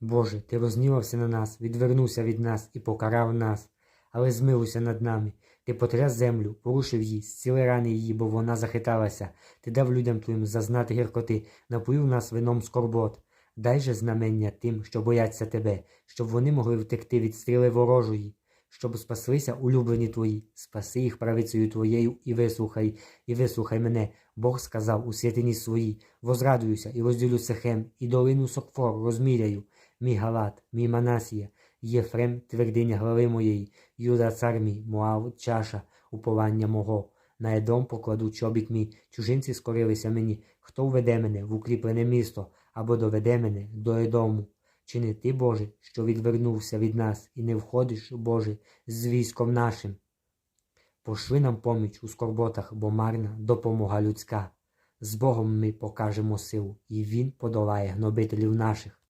Боже, ти рознівався на нас, відвернувся від нас і покарав нас, але змилуйся над нами. Ти потряс землю, порушив її, зціли рани її, бо вона захиталася. Ти дав людям твоїм зазнати гіркоти, напоїв нас вином скорбот. Дай же знамення тим, що бояться тебе, щоб вони могли втекти від стріли ворожої, щоб спаслися улюблені твої, спаси їх правицею твоєю і вислухай, і вислухай мене. Бог сказав у святині своїй, возрадуюся і розділю Сехем, і долину Сокфор розміряю, мій Галат, мій Манасія, Єфрем, твердиня глави моєї, Юда цар мій, Моав, чаша, уповання мого. На Едом покладу чобіт мій, чужинці скорилися мені, хто введе мене в укріплене місто, або доведе мене до Едому. Чи не ти, Боже, що відвернувся від нас і не входиш, Боже, з військом нашим? Пошли нам поміч у скорботах, бо марна допомога людська. З Богом ми покажемо силу, і Він подолає гнобителів наших.